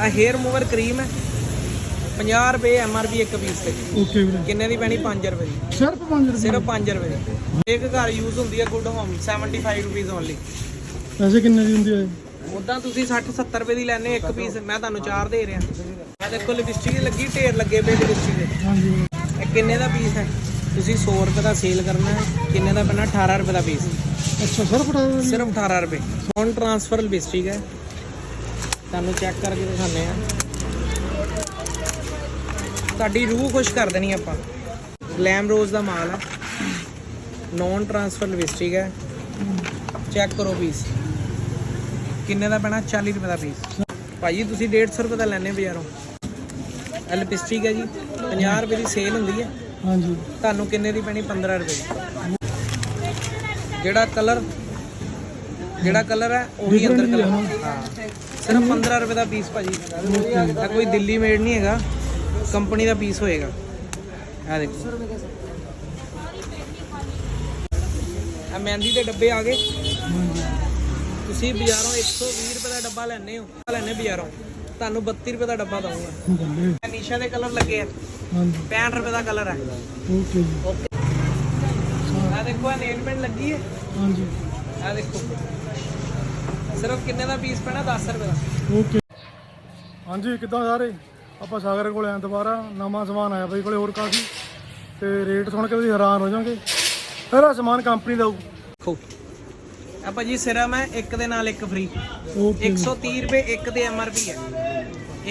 ਆ hair mover cream ਹੈ। 50 ਰੁਪਏ ਐਮਆਰਪੀ ਇੱਕ ਪੀਸ ਤੇ। ਓਕੇ ਵੀਰੇ। ਕਿੰਨੇ ਦੀ ਪੈਣੀ? 5 ਰੁਪਏ ਦੀ। ਸਿਰਫ 5 ਰੁਪਏ ਸਿਰਫ 5 ਰੁਪਏ ਦੀ। ਇੱਕ ਘਰ ਯੂਜ਼ ਹੁੰਦੀ ਹੈ ਗੁੱਡ ਹੋਮ 75 ਰੁਪਏ ਓਨਲੀ ਪੈਸੇ ਕਿੰਨੇ ਦੀ ਹੁੰਦੀ ਹੈ? ਉਦਾਂ ਤੁਸੀਂ 60 70 ਰੁਪਏ ਦੀ ਲੈਣੇ ਇੱਕ ਪੀਸ ਮੈਂ ਤੁਹਾਨੂੰ ਚਾਰ ਦੇ ਰਿਹਾ। ਮੈਂ ਦੇਖੋ ਲਿਪਸਟਿਕ ਲੱਗੀ ਢੇਰ ਲੱਗੇ ਪਏ ਲਿਪਸਟਿਕ ਦੇ। ਹਾਂਜੀ। ਇਹ ਕਿੰਨੇ ਦਾ ਪੀਸ ਹੈ? ਤੁਸੀਂ 100 ਰੁਪਏ ਦਾ ਸੇਲ ਕਰਨਾ ਹੈ। ਕਿੰਨੇ ਦਾ ਪੈਣਾ? 18 ਰੁਪਏ ਦਾ ਪੀਸ ਅੱਛਾ ਸਿਰਫ ਉਠਾ ਦਿੰਦੇ ਸਿਰਫ 18 ਰੁਪਏ। ਫੋਨ ਟ੍ਰਾਂਸਫਰ ਲਿਪਸਟਿਕ ਹੈ। ਤੁਹਾਨੂੰ ਚੈੱਕ ਕਰਕੇ ਦਿਖਾਉਂਦੇ ਆ ਤੁਹਾਡੀ ਰੂਹ ਖੁਸ਼ ਕਰ ਦੇਣੀ ਆਪਾਂ। ਗਲੈਮ ਰੋਜ਼ ਦਾ ਮਾਲ ਹੈ ਨੌਨ ਟ੍ਰਾਂਸਫਰ ਲਿਪਸਟਿਕ ਹੈ। ਚੈੱਕ ਕਰੋ ਪੀਸ ਕਿੰਨੇ ਦਾ ਪੈਣਾ? 40 ਰੁਪਏ ਦਾ ਪੀਸ ਭਾਜੀ ਤੁਸੀਂ 150 ਰੁਪਏ ਦਾ ਲੈਣੇ ਬਾਜ਼ਾਰੋਂ। ਇਹ ਲਿਪਸਟਿਕ ਹੈ ਜੀ। 50 ਰੁਪਏ ਦੀ ਸੇਲ ਹੁੰਦੀ ਹੈ। ਹਾਂਜੀ। ਤੁਹਾਨੂੰ ਕਿੰਨੇ ਦੀ ਪੈਣੀ? 15 ਰੁਪਏ ਦੀ। ਜਿਹੜਾ ਕਲਰ ਜਿਹੜਾ ਕਲਰ ਹੈ ਉਹ ਅੰਦਰ ਕਲਰ ਹਾਂ। ਸਿਰਫ 15 ਰੁਪਏ ਦਾ ਪੀਸ ਭਾਜੀ। ਇਹ ਕੋਈ ਦਿੱਲੀ ਮੇਡ ਨਹੀਂ ਹੈਗਾ। ਕੰਪਨੀ ਦਾ ਪੀਸ ਹੋਏਗਾ। ਇਹ ਦੇਖੋ। ਆ ਮਹਿੰਦੀ ਦੇ ਡੱਬੇ ਆ ਗਏ। ਤੁਸੀਂ ਬਾਜ਼ਾਰੋਂ 120 ਰੁਪਏ ਦਾ ਡੱਬਾ ਲੈਣੇ ਹੋ। ਲੈਣੇ ਬਾਜ਼ਾਰੋਂ। ਤੁਹਾਨੂੰ 32 ਰੁਪਏ ਦਾ ਡੱਬਾ ਦਊਂਗਾ। ਨੀਸ਼ਾ ਦੇ ਕਲਰ ਲੱਗੇ ਆ। ਹਾਂਜੀ। 65 ਰੁਪਏ ਦਾ ਕਲਰ ਹੈ ਓਕੇ ਜੀ। ਆ ਦੇਖੋ ਇਹ ਨੇਲ ਪੈਂਟ ਲੱਗੀ ਹੈ। ਹਾਂਜੀ। ਆ ਦੇਖੋ। ਸਿਰਫ ਕਿੰਨੇ ਦਾ ਪੀਸ ਪੈਣਾ? 10 ਰੁਪਏ ਦਾ। ਓਕੇ ਹਾਂਜੀ ਕਿੱਦਾਂ ਸਾਰੇ? ਆਪਾਂ ਸਾਗਰ ਕੋਲ ਆਏ ਦੁਬਾਰਾ। ਨਵਾਂ ਸਮਾਨ ਆਇਆ ਬਈ ਕੋਲੇ ਹੋਰ ਕਾਫੀ। ਤੇ ਰੇਟ ਸੁਣ ਕੇ ਤੁਸੀਂ ਹੈਰਾਨ ਹੋ ਜਾਓਗੇ। ਸਾਰਾ ਸਮਾਨ ਕੰਪਨੀ ਦਾ ਹੋਊ। ਦੇਖੋ ਆ ਭਾਜੀ ਸਿਰਮ ਹੈ ਇੱਕ ਦੇ ਨਾਲ ਇੱਕ ਫ੍ਰੀ ਓਕੇ 130 ਰੁਪਏ ਇੱਕ ਤੇ ਐਮਆਰਪੀ ਹੈ।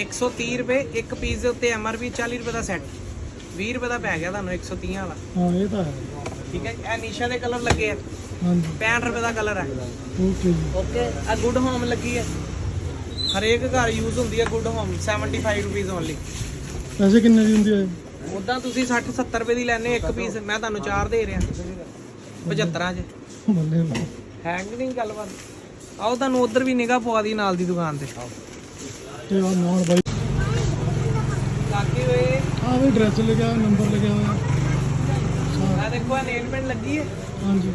130 ਰੁਪਏ ਇੱਕ ਪੀਸ ਦੇ ਉੱਤੇ ਐਮਆਰਪੀ 40 ਰੁਪਏ ਦਾ ਸੈੱਟ 20 ਰੁਪਏ ਦਾ ਪੈ ਗਿਆ ਤੁਹਾਨੂੰ 130 ਵਾਲਾ। ਹਾਂ ਇਹ ਤਾਂ ਹੈ। ਠੀਕ ਹੈ ਇਹ ਨੀਸ਼ਾ ਦੇ ਕਲਰ ਲੱਗੇ ਆ। ਹਾਂਜੀ। 65 ਰੁਪਏ ਦਾ ਕਲਰ ਹੈ। ਓਕੇ ਜੀ। ਓਕੇ ਆ ਗੁੱਡ ਹੋਮ ਲੱਗੀ ਹੈ। ਹਰੇਕ ਘਰ ਯੂਜ਼ ਹੁੰਦੀ ਹੈ ਗੁੱਡ ਹੋਮ 75 ਰੁਪਏ ਓਨਲੀ ਪੈਸੇ ਕਿੰਨੇ ਦੀ ਹੁੰਦੀ ਹੈ? ਉਦਾਂ ਤੁਸੀਂ 60 70 ਰੁਪਏ ਦੀ ਲੈਣੇ ਇੱਕ ਪੀਸ ਮੈਂ ਤੁਹਾਨੂੰ ਚਾਰ ਦੇ ਰਿਹਾ। 75 ਚ ਬੱਲੇ ਬੱਲੇ। ਹੈ ਕਿ ਨਹੀਂ ਗੱਲਬਾਤ ਆਓ ਤੁਹਾਨੂੰ ਉਧਰ ਵੀ ਨਿਗਾਹ ਪਵਾ ਦੀ ਨਾਲ ਦੀ ਦੁਕਾਨ ਤੇ। ਤੇ ਆ ਨਾਲ ਬਾਈ। ਲੱਗੇ ਹੋਏ। ਆ ਵੀ ਡਰੈਸ ਲਿਖਿਆ ਨੰਬਰ ਲਿਖਿਆ ਹੋਇਆ। ਆ ਦੇਖੋ ਇਹ ਨੇਲ ਪੈਂਟ ਲੱਗੀ ਹੈ। ਹਾਂਜੀ।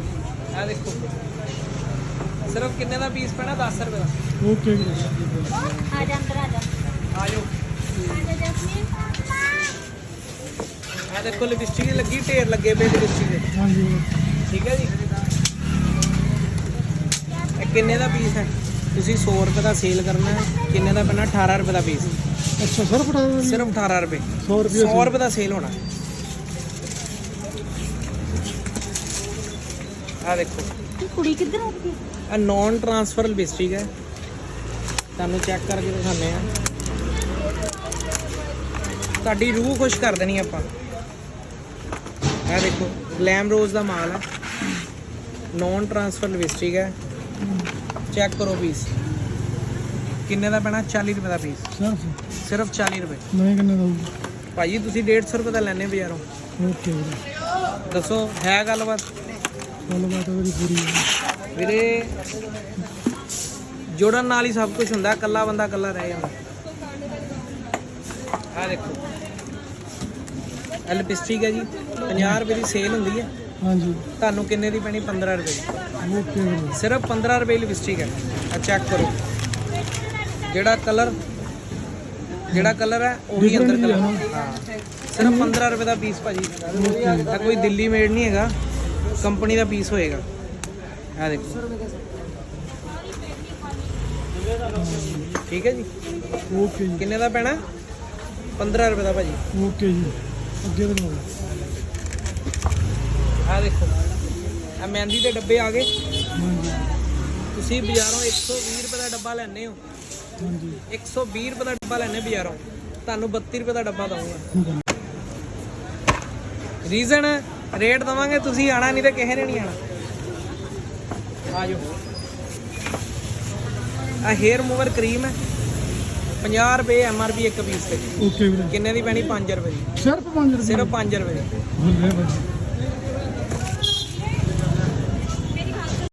ਆ ਦੇਖੋ। ਸਿਰਫ ਕਿੰਨੇ ਦਾ ਪੀਸ ਪੈਣਾ? 10 ਰੁਪਏ ਦਾ। ਓਕੇ ਜੀ ਆ ਜਾ ਅੰਦਰ ਆ ਜਾ। ਆ ਜਾਓ। ਆ ਜਾ ਜਸਮੀਨ ਆ ਦੇਖੋ ਲਿਪਸਟਿਕ ਲੱਗੀ ਢੇਰ ਲੱਗੇ ਪਏ ਲਿਪਸਟਿਕ ਦੇ। ਹਾਂਜੀ। ਠੀਕ ਹੈ ਜੀ? ਇਹ ਕਿੰਨੇ ਦਾ ਪੀਸ ਹੈ? ਤੁਸੀਂ 100 ਰੁਪਏ ਦਾ ਸੇਲ ਕਰਨਾ ਹੈ। ਕਿੰਨੇ ਦਾ ਪੈਣਾ? 18 ਰੁਪਏ ਦਾ ਪੀਸ ਅੱਛਾ ਸਿਰਫ ਉਠਾ ਦਿੰਦੇ ਸਿਰਫ 18 ਰੁਪਏ। 100 ਰੁਪਏ 100 ਰੁਪਏ ਦਾ ਸੇਲ ਹੋਣਾ। ਆ ਦੇਖੋ। ਤੂੰ ਕੁੜੀ ਕਿੱਧਰ ਹੋ ਗਈ? ਇਹ ਨੌਨ ਟ੍ਰਾਂਸਫਰ ਲਿਪਸਟਿਕ ਹੈ। ਤੁਹਾਨੂੰ ਚੈੱਕ ਕਰਕੇ ਦਿਖਾਉਂਦੇ ਆ ਤੁਹਾਡੀ ਰੂਹ ਖੁਸ਼ ਕਰ ਦੇਣੀ ਆਪਾਂ। ਇਹ ਦੇਖੋ ਗਲੈਮ ਰੋਜ਼ ਦਾ ਮਾਲ ਹੈ। ਨੌਨ ਟ੍ਰਾਂਸਫਰ ਲਿਪਸਟਿਕ ਹੈ। ਚੈੱਕ ਕਰੋ ਪੀਸ ਕਿੰਨੇ ਦਾ ਪੈਣਾ? 40 ਰੁਪਏ ਦਾ ਪੀਸ ਸਿਰਫ ਸਿਰਫ 40 ਰੁਪਏ। ਨਹੀਂ ਕਿੰਨੇ ਦਊ ਭਾਜੀ ਤੁਸੀਂ 150 ਰੁਪਏ ਦਾ ਲੈਣੇ ਬਾਜ਼ਾਰੋਂ। ਓਕੇ ਵੀਰੇ। ਦੱਸੋ ਹੈ ਗੱਲਬਾਤ? ਗੱਲਬਾਤ ਉਹਦੀ ਪੂਰੀ ਹੈ ਵੀਰੇ ਜੋੜਨ ਨਾਲ ਹੀ ਸਭ ਕੁਝ ਹੁੰਦਾ ਇਕੱਲਾ ਬੰਦਾ ਇਕੱਲਾ ਰਹਿ ਜਾਂਦਾ। ਆ ਦੇਖੋ। ਲਿਪਸਟਿਕ ਹੈ ਜੀ 50 ਰੁਪਏ ਦੀ ਸੇਲ ਹੁੰਦੀ ਹੈ। ਹਾਂਜੀ। ਤੁਹਾਨੂੰ ਕਿੰਨੇ ਦੀ ਪੈਣੀ? 15 ਰੁਪਏ ਦੀ। ਓਕੇ ਸਿਰਫ 15 ਰੁਪਏ ਦੀ ਲਿਪਸਟਿਕ ਹੈ। ਆ ਚੈੱਕ ਕਰੋ। ਜਿਹੜਾ ਕਲਰ ਜਿਹੜਾ ਕਲਰ ਹੈ ਉਹੀ ਅੰਦਰ ਕਲਰ ਹੀ ਸਿਰਫ 15 ਰੁਪਏ ਦਾ ਪੀਸ ਭਾਜੀ। ਕੋਈ ਦਿੱਲੀ ਮੇਡ ਨਹੀਂ ਹੈਗਾ। ਕੰਪਨੀ ਦਾ ਪੀਸ ਹੋਏਗਾ। ਆ ਦੇਖੋ। ਠੀਕ ਹੈ ਜੀ? ਓਕੇ ਜੀ। ਕਿੰਨੇ ਦਾ ਪੈਣਾ? 15 ਰੁਪਏ ਦਾ ਭਾਜੀ। ਓਕੇ ਜੀ। ਅੱਗੇ ਦਿਖਾਓ ਆ ਦੇਖੋ। ਆ ਮਹਿੰਦੀ ਦੇ ਡੱਬੇ ਆ ਗਏ। ਹਾਂਜੀ। ਤੁਸੀਂ ਬਾਜ਼ਾਰੋਂ 120 ਰੁਪਏ ਦਾ ਡੱਬਾ ਲੈਣੇ ਹੋ। ਹਾਂਜੀ। 120 ਰੁਪਏ ਦਾ ਡੱਬਾ ਲੈਣੇ ਬਾਜ਼ਾਰੋਂ। ਤੁਹਾਨੂੰ 32 ਰੁਪਏ ਦਾ ਡੱਬਾ ਦਊਂਗਾ। ਰੀਜ਼ਨ ਰੇਟ ਦਵਾਂਗੇ ਤੁਸੀਂ ਆਣਾ ਨਹੀਂ ਤੇ ਕਿਸੇ ਨੇ ਨਹੀਂ ਆਣਾ। ਆ ਜਾਓ ਆ ਹੇਅਰ ਮੂਵਰ ਕਰੀਮ ਹੈ। 50 ਰੁਪਏ ਐਮਆਰਪੀ ਇੱਕ ਪੀਸ ਤੇ। ਓਕੇ ਵੀਰੇ। ਕਿੰਨੇ ਦੀ ਪੈਣੀ? 5 ਰੁਪਏ ਦੀ। ਸਿਰਫ 5 ਰੁਪਏ। ਸਿਰਫ 5 ਰੁਪਏ ਦੀ।